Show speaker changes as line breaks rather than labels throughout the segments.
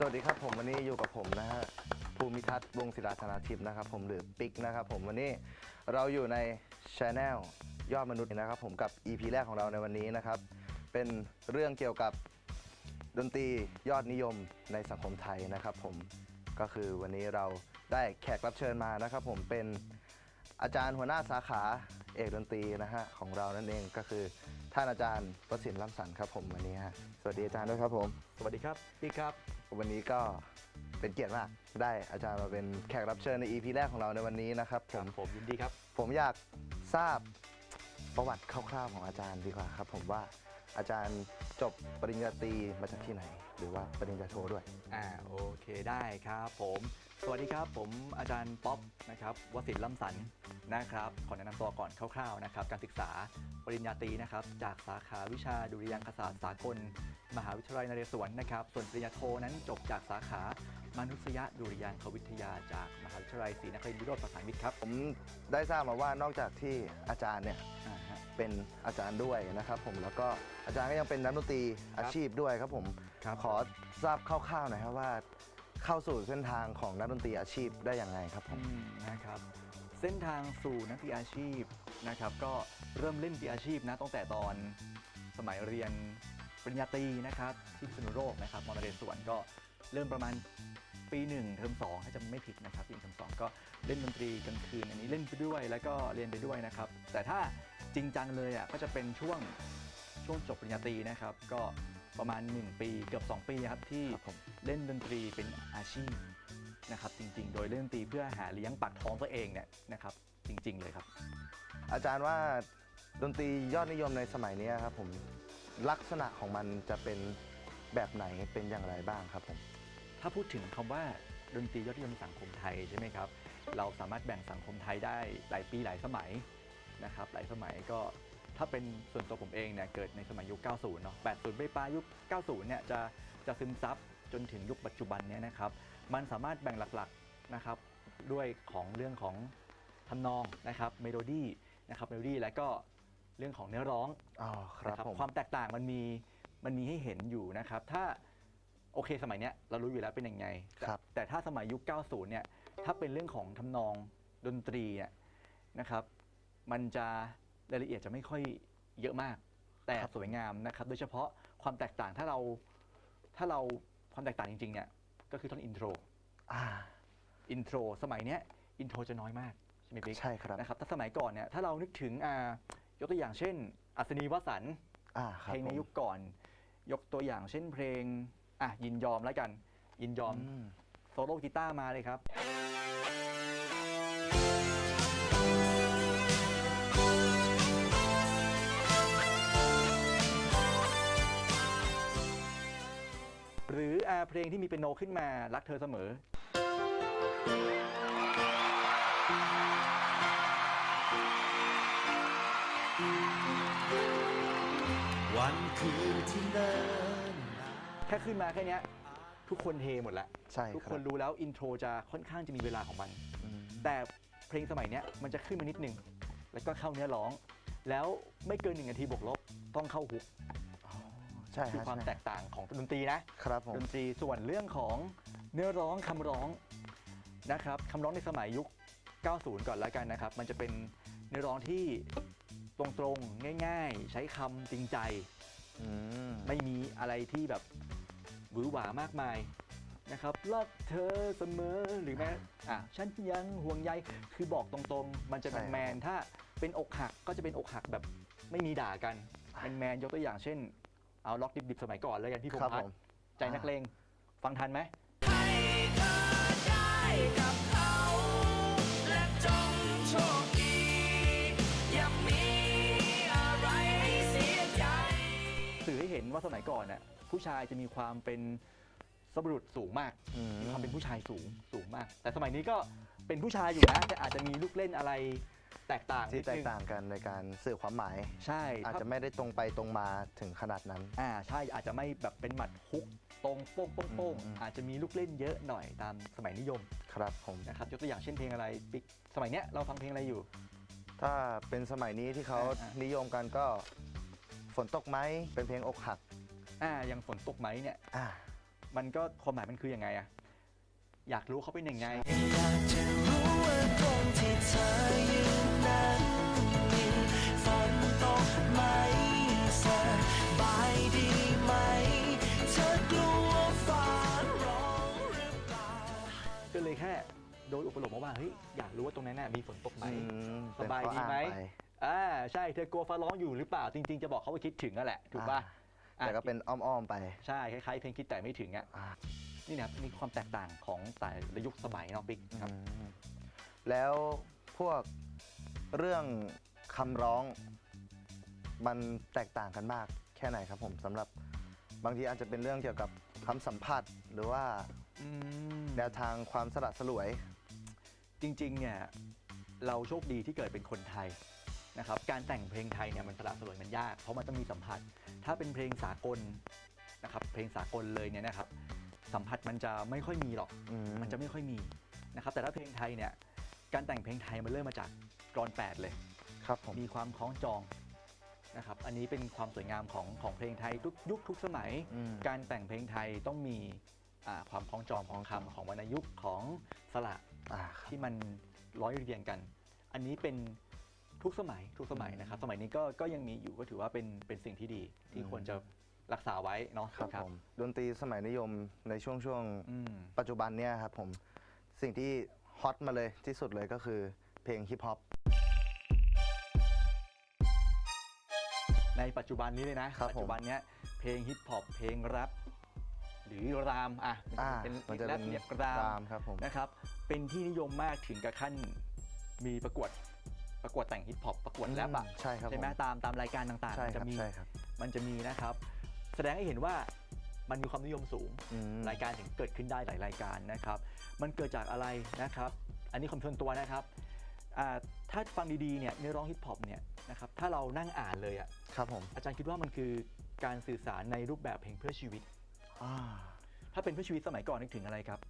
สวัสดีครับผมวันนี้อยู่กับผมนะฮะภูมิทัศน์วงศิลาธนาทิพย์นะครับผมหรือปิ๊กนะครับผมวันนี้เราอยู่ในช anel ยอดมนุษย์นะครับผมกับ EP แรกของเราในวันนี้นะครับ เป็นเรื่องเกี่ยวกับดนตรียอดนิยมในสังคมไทยนะครับผมก็คือวันนี้เราได้แขกรับเชิญมานะครับผมเป็น อาจารย์หัวหน้าสาขาเอกดนตรีนะฮะของเรานั่นเองก็คือท่านอาจารย์ประสิทธิ์ล้ำสันครับผมวันนี้ฮะสวัสดีอาจารย์ด้วยครับผม
สวัสดีครับพี่ครับ
วันนี้ก็เป็นเกียรติมากได้อาจารย์มาเป็นแขกรับเชิญใน EP แรกของเราในวันนี้นะครับผม
ผมยินดีครับ
ผมอยากทราบประวัติคร่าวๆของอาจารย์ดีกว่าครับ ผมว่าอาจารย์จบปริญญาตรีมาจากที่ไหน หรือว่าปริญญาโทด้วย
อ่าโอเคได้ครับผม สวัสดีครับ ผมอาจารย์ป๊อปนะครับวสินทร์ล่ำสันนะครับ ขอแนะนำตัวก่อนคร่าวๆนะครับ การศึกษาปริญญาตรีนะครับ จากสาขาวิชาดุริยางคศาสตร์สากล มหาวิทยาลัยนเรศวรนะครับ ส่วนปริญญาโทนั้นจบจากสาขามนุษยดุริยางควิทยาจากมหาวิทยาลัยศรีนครินทร์วิโรธประสานมิตรครับ
ผมได้ทราบมาว่านอกจากที่อาจารย์เนี่ย
อ่าฮะ
เป็นอาจารย์ด้วยนะครับผมแล้วก็อาจารย์ก็ยังเป็นนักดนตรีอาชีพด้วยครับผม
ครับ
ขอทราบคร่าวๆหน่อยครับว่า เข้าสู่เส้นทางของนักดนตรีอาชีพได้อย่างไรครับผม
อืมนะครับเส้นทางสู่นักดนตรีอาชีพนะครับก็เริ่มเล่นดนตรีอาชีพนะตั้งแต่ตอนสมัยเรียนปริญญาตรีนะครับที่พิษณุโลกนะครับมอนเรศวรก็เริ่มประมาณปีหนึ่งเทอมสองถ้าจำไม่ผิดนะครับปีหนึ่งเทอมสองก็เล่นดนตรีกลางคืนอันนี้เล่นไปด้วยแล้วก็เรียนไปด้วยนะครับแต่ถ้าจริงจังเลยอะก็จะเป็นช่วง ช่วงจบปริญญาตรีนะครับ ก็ ประมาณ 1 ปีเกือบ 2 ปีครับที่
ครับผม
เล่นดนตรีเป็นอาชีพนะครับจริงๆ โดยเล่นดนตรีเพื่อหาเลี้ยงปากท้องตัวเองเนี่ยนะครับจริง ๆ เลยครับ
อาจารย์ว่าดนตรียอดนิยมในสมัยนี้ครับผมลักษณะของมันจะเป็นแบบไหนเป็นอย่างไรบ้างครับผม
ถ้าพูดถึงคำว่าดนตรียอดนิยมสังคมไทยใช่ไหมครับ เราสามารถแบ่งสังคมไทยได้หลายปีหลายสมัยนะครับ หลายสมัยก็ ถ้าเป็นส่วนตัวผมเองเนี่ยเกิดในสมัยยุค 90 เนาะ 80 ไปปลายยุค 90 เนี่ยจะจะซึมซับจนถึงยุคปัจจุบันเนี่ยนะครับ มันสามารถแบ่งหลักๆนะครับด้วยของเรื่องของทำนองนะครับเมโลดี้นะครับเมโลดี้และก็เรื่องของเนื้อร้อง
อ๋อครับ
นะ
ผม
ความแตกต่างมันมีมันมีให้เห็นอยู่นะครับ ถ้าโอเคสมัยเนี้ยเรารู้อยู่แล้วเป็นยังไงแต่
ครับ
แต่ถ้าสมัยยุค 90 เนี่ยถ้าเป็นเรื่องของทำนองดนตรีเนี่ยนะครับ มันจะ รายละเอียดจะไม่ค่อยเยอะมาก แต่สวยงามนะครับ โดยเฉพาะความแตกต่างถ้าเราถ้าเราความแตกต่างจริงๆเนี่ยก็คือท่อนอินโทร
อ่า
อินโทรสมัยเนี้ยอินโทรจะน้อยมากใช่ไหมบิ๊ก
ใช่ครับ
นะครับถ้าสมัยก่อนเนี่ยถ้าเรานึกถึงอ่ายกตัวอย่างเช่น อัศนีวสันต์
อ่าครับ
เพลงใน
ผม
ยุคก่อน ยกตัวอย่างเช่นเพลงอะยินยอมแล้วกัน ยินยอม
อืม
โซโล่กีตาร์มาเลยครับ เพลงที่มีเป็นโนขึ้นมารักเธอเสมอ
วันคืนที่เนิ่น
แค่ขึ้นมาแค่เนี้ยทุกคนเฮหมดแล้ว
ใช่
ทุก
ค
ครับนรู้แล้วอินโทรจะค่อนข้างจะมีเวลาของมัน
อืม
แต่เพลงสมัยเนี้ยมันจะขึ้นมานิดนึง แล้วก็เข้าเนื้อร้อง แล้วไม่เกินหนึ่งนาทีบวกลบต้องเข้าฮุก
อ๋อ ใช่
คือ
ฮะ
ความ
ใช่
แตกต่างของดนตรีนะ
ครับผม
ดนตรีส่วนเรื่องของเนื้อร้องคำร้องนะครับคำร้องในสมัยยุค 90 ก่อนแล้วกันนะครับ มันจะเป็นเนื้อร้องที่ตรงๆง่าย ๆ ใช้คำจริงใจ
อืม
ไม่มีอะไรที่แบบหวือหวามากมายนะครับรักเธอเสมอหรือแม้อะฉันยังห่วงใยคือบอกตรงๆ มันจะเป็นแมนๆถ้าเป็นอกหักก็จะเป็นอกหักแบบไม่มีด่ากันเป็นแมนๆยกตัวอย่างเช่น เอาล็อกดิบๆสมัยก่อนเลยกันพี่พง
ครับ
ษ์พั
ผ
ฒ
ม
น์ใจนักเลงฟังทันไหม
ให้เธอได้กับเขา และจงโชคดีอย่ามีอะไรให้เสียใจ
สื่อให้เห็นว่าสมัยก่อนน่ะผู้ชายจะมีความเป็นสมบุรุษสูงมาก
อืม
มีความเป็นผู้ชายสูงสูงมาก แต่สมัยนี้ก็เป็นผู้ชายอยู่นะแต่อาจจะมีลูกเล่นอะไร แตกต่าง
ที่แตก
นิดนึ
ต่างกันในการสื่อความหมาย
ใช่
อาจ
ถ้า
จะไม่ได้ตรงไปตรงมาถึงขนาดนั้น
อ่าใช่อาจจะไม่แบบเป็นหมัดฮุกตรงโป้งโป้งโป้ง
อืม
อาจจะมีลูกเล่นเยอะหน่อยตามสมัยนิยม
ครับผม
นะครับยกตัวอย่างเช่นเพลงอะไรปิ๊กสมัยเนี้ยเราฟังเพลงอะไรอยู่
ถ้าเป็นสมัยนี้ที่เขา
อ่าอ่านิ
นิยมกันก็ฝนตกไหมเป็นเพลงอกหัก
อ่าอย่างฝนตกไหมเนี่ย
อ่า
มันก็ความหมายมันคือยังไงอะอยากรู้เขาเป็นยังไง
อยากจะรู้ ว่าตรงที่เธอยืนนั้นมีฝนตกไหมสบายดีไหม เธอกลัวฟ้าร้องหรือเปล่า
ก็เลยแค่โดยอุปโลกมาว่าเฮ้ยอยากรู้ว่าตรงนั้นน่ะมีฝนตกไหม
อืม
สบายดีไหม
เป็นข้ออ้างป
อ่าใช่เธอกลัวฟ้าร้องอยู่หรือเปล่าจริง ๆ จะบอกเขาว่าคิดถึงนั่นแหละถูกป่ะ
อ่าแต่ก็เป็นอ้อมๆไป
ใช่คล้ายๆเพลงคิดแต่ไม่ถึงอะ
อ่า
นี่นะครับมีความแตกต่างของแต่ละยุคสมัยเนาะปิ๊กครับ
อืม แล้วพวกเรื่องคำร้อง มันแตกต่างกันมากแค่ไหนครับผมสำหรับบางทีอาจจะเป็นเรื่องเกี่ยวกับคำสัมผัสหรือว่า
อืม
แนวทางความสละสลวย
จริงๆเนี่ยเราโชคดีที่เกิดเป็นคนไทยนะครับการแต่งเพลงไทยเนี่ยมันสละสลวยมันยาก เพราะมันต้องมีสัมผัส ถ้าเป็นเพลงสากลนะครับเพลงสากลเลยเนี่ยนะครับสัมผัสมันจะไม่ค่อยมีหรอก
อืม
มันจะไม่ค่อยมีนะครับแต่ถ้าเพลงไทยเนี่ย การแต่งเพลงไทยมันเริ่มมาจากกรอนแปดเลย
ครับผม
มีความคล้องจองนะครับอันนี้เป็นความสวยงามของของเพลงไทยทุกยุคทุกสมัย
อืม
การแต่งเพลงไทยต้องมีอ่าความคล้องจองของคำของวรรณยุกต์ของสระ
อ่าครับ
ที่มันร้อยเรียงกัน อันนี้เป็นทุกสมัยทุกสมัยนะครับ สมัยนี้ก็ก็ยังมีอยู่ก็ถือว่าเป็นเป็นสิ่งที่ดีที่ควรจะรักษาไว้เนาะ
ครับผมดนตรีสมัยนิยมในช่วงช่วง
อืม
ปัจจุบันเนี่ยครับผมสิ่งที่ ฮอตมาเลยที่สุดเลยก็คือเพลงฮิปฮอป
ในปัจจุบันนี้เลยนะ ครับปัจจุบันเนี้ยเพลงฮิปฮอปเพลงแรปหรือรามอะ
อ่า
เป็น
มันจะ
แร
เป็
ป
น
เรียกราม
รามครับผม
นะครับ เป็นที่นิยมมากถึงกับขั้นมีประกวดประกวดแต่งฮิปฮอปประกวดแรปอะ
ใช่ครับ
ใช่ไหม
ผม
ตามตามรายการต่างๆ
ใช่
มัน
ครั
จะ
บ
มี
ใช่ครับ
มันจะมีนะครับ แสดงให้เห็นว่า มันมีความนิยมสูง
อืม
รายการถึงเกิดขึ้นได้หลายรายการนะครับ มันเกิดจากอะไรนะครับ อันนี้คำชวนตัวนะครับอ่าถ้าฟังดีๆเนี่ยเนื้อร้องฮิปฮอปเนี่ยนะครับถ้าเรานั่งอ่านเลยอะ
ครับผม
อาจารย์คิดว่ามันคือการสื่อสารในรูปแบบเพลงเพื่อชีวิต
อ่า
ถ้าเป็นเพื่อชีวิตสมัยก่อนนึกถึงอะไรครับ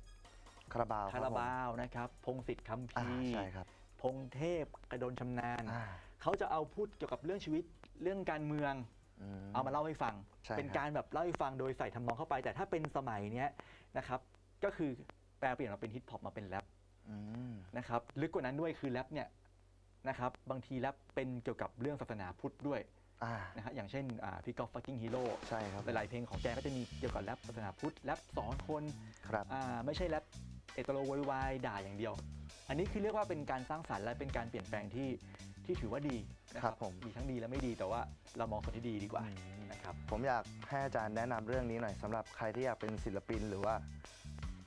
คาราบาว
คาราบาวนะครับพงศิษฐ์คำ
อ่า
พีร์
ใช่ครับ
พงเทพกระโดนชำนาญ
อ่า
เขาจะเอาพูดเกี่ยวกับเรื่องชีวิตเรื่องการเมือง
ม
เอามาเล่าให้ฟัง
ใช่
เป็น
ครับ
การแบบเล่าให้ฟังโดยใส่ทำนองเข้าไป แต่ถ้าเป็นสมัยเนี้ยนะครับก็คือแปลเปลี่ยนมาเป็นฮิปฮอปมาเป็นแรป
อืม
นะครับลึกกว่านั้นด้วยคือแรปเนี่ยนะครับบางทีแรปเป็นเกี่ยวกับเรื่องศาสนาพุทธด้วย
อ่า
นะฮะอย่างเช่นอ่าพี่กอล์ฟฟักกิ้งฮีโร่
ใช่ครับ
หลายๆเพลงของแกก็จะมีเกี่ยวกับแรปศาสนาพุทธแรปสอนคน
ครับ
อ่าไม่ใช่แรปเอตโลโวยวายด่าอย่างเดียว อันนี้คือเรียกว่าเป็นการสร้างสรรค์และเป็นการเปลี่ยนแปลงที่ ที่ถือว่าดีนะครับ
ผม
มีทั้งดีและไม่ดีแต่ว่าเรามองส่วนที่ดีดีกว่านะครับ
ผมอยากให้อาจารย์แนะนำเรื่องนี้หน่อยสำหรับใครที่อยากเป็นศิลปินหรือว่า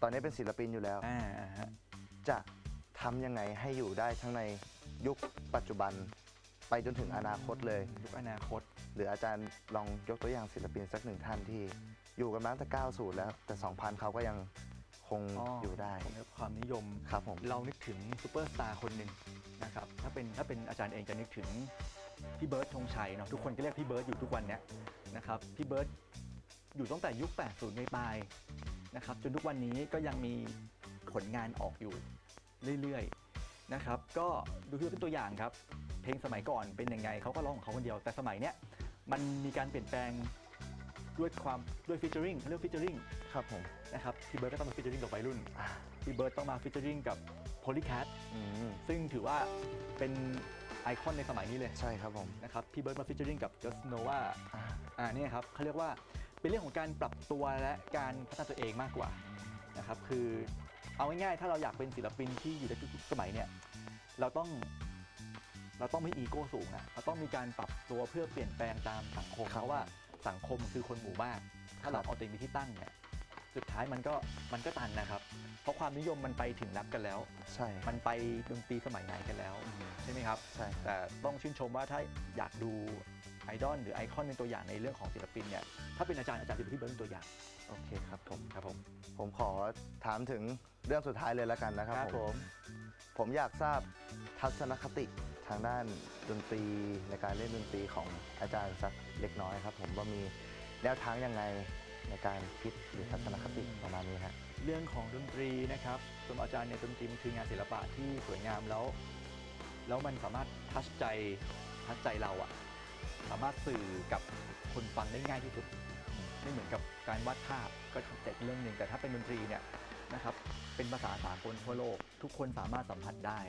ตอนนี้เป็นศิลปินอยู่แล้ว
อ่าอ่าฮะ
จะทำยังไงให้อยู่ได้ทั้งในยุคปัจจุบันไปจนถึงอนาคตเลย
ยุคอนาคต
หรืออาจารย์ลองยกตัวอย่างศิลปินสักหนึ่งท่านที่อยู่กันมาตั้งแต่ 90 แล้วแต่ 2000 เขาก็ยัง คง
อ๋ออ
อยู่ได้
ผมได้ความนิยม
ครับผม
เรานึกถึงซูเปอร์สตาร์คนหนึ่งนะครับถ้าเป็นถ้าเป็นอาจารย์เองจะนึกถึงพี่เบิร์ดธงชัยเนาะทุกคนก็เรียกพี่เบิร์ดอยู่ทุกวันเนี้ยนะครับพี่เบิร์ดอยู่ตั้งแต่ยุค 80ในปลายๆนะครับจนทุกวันนี้ก็ยังมีผลงานออกอยู่เรื่อยๆนะครับก็ดูที่เป็นตัวอย่างครับ เพลงสมัยก่อนเป็นยังไงเขาก็ร้องของเขาคนเดียวแต่สมัยเนี้ยมันมีการเปลี่ยนแปลง ด้วยความด้วยฟิชเจอริงเรื่องฟิชเจอริง
ครับผม
นะครับพี่เบิร์ดก็ต้องมาฟิชเจอริงกับวัยรุ่น
อ่า
พี่เบิร์ดต้องมาฟิชเจอริงกับโพลีแคท
อืม
ซึ่งถือว่าเป็นไอคอนในสมัยนี้เลย
ใช่ครับผม
นะครับพี่เบิร์ดมาฟิชเจอริงกับจัสโนวา
อ่า
อ่าเนี่ยครับเขาเรียกว่าเป็นเรื่องของการปรับตัวและการพัฒนาตัวเองมากกว่านะครับคือเอาง่ายๆถ้าเราอยากเป็นศิลปินที่อยู่ในทุกๆสมัยเนี่ยเราต้องเราต้องไม่อีโก้สูงอะเราต้องมีการปรับตัวเพื่อเปลี่ยนแปลงตามสังคม
ครับ
เพราะว่า สังคมคือคนหมู่มาก ถ้าเราเอาตัวเองเป็นที่ตั้งเนี่ยสุดท้ายมันก็มันก็ตันนะครับ เพราะความนิยมมันไปถึงนับกันแล้ว
ใช่
มันไปดนตรีสมัยไหนกันแล้ว ใช่ไหมครับ
ใช่ครับ
แต่ต้องชื่นชมว่าถ้าอยากดูไอดอลหรือไอคอนเป็นตัวอย่างในเรื่องของศิลปินเนี่ย ถ้าเป็นอาจารย์อาจารย์จะดูที่เบิร์ดเป็นตัวอย่าง
โอเคครับผม
ครับผม
ผมขอถามถึงเรื่องสุดท้ายเลยแล้วกันนะครับผม ผมอยากทราบทัศนคติทางด้านดนตรีในการเล่นดนตรีของอาจารย์สักเล็กน้อยครับ ผมว่ามีแนวทางยังไงในการคิดหรือทัศนคติประมาณนี้ฮะ
เรื่องของดนตรีนะครับสำหรับอาจารย์เนี่ยดนตรีมันคืองานศิลปะที่สวยงามแล้ว แล้วมันสามารถทัชใจทัชใจเราอะสามารถสื่อกับคนฟังได้ง่ายที่สุดไม่เหมือนกับการวาดภาพก็จะอีกเรื่องหนึ่งแต่ถ้าเป็นดนตรีเนี่ยนะครับเป็นภาษาสากลทั่วโลก ทุกคนสามารถสัมผัสได้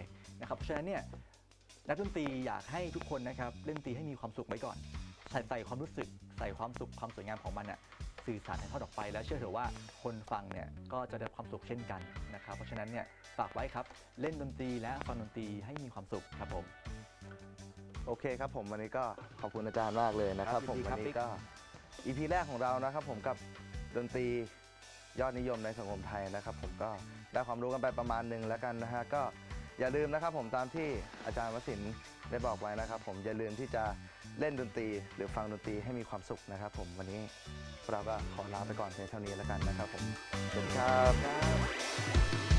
นะครับเพราะฉะนั้นเนี่ย นักดนตรีอยากให้ทุกคนนะครับเล่นดนตรีให้มีความสุขไว้ก่อน ใส่ใส่ความรู้สึก ใส่ความสุขความสวยงามของมันน่ะสื่อสารให้ทอดออกไป แล้วเชื่อเถอะว่าคนฟังเนี่ยก็จะได้ความสุขเช่นกันนะครับ เพราะฉะนั้นเนี่ยฝากไว้ครับเล่นดนตรีและฟังดนตรีให้มีความสุขครับผม
โอเคครับผมวันนี้ก็ขอบคุณอาจารย์มากเลยนะครับ
ครับ
ผม
ยินดี
วั
ครับ
น
ปิ๊
นี้
ก
ก็ EP แรกของเรานะครับ ผมกับดนตรียอดนิยมในสังคมไทยนะครับ ผมก็ได้ความรู้กันไปประมาณหนึ่งแล้วกันนะฮะก็ อย่าลืมนะครับผมตามที่อาจารย์วสินได้บอกไว้นะครับ ผมอย่าลืมที่จะเล่นดนตรี หรือฟังดนตรีให้มีความสุขนะครับ ผมวันนี้เราก็ขอลาไปก่อนเพียงเท่านี้แล้วกันนะครับ ผมสวัสดีครับ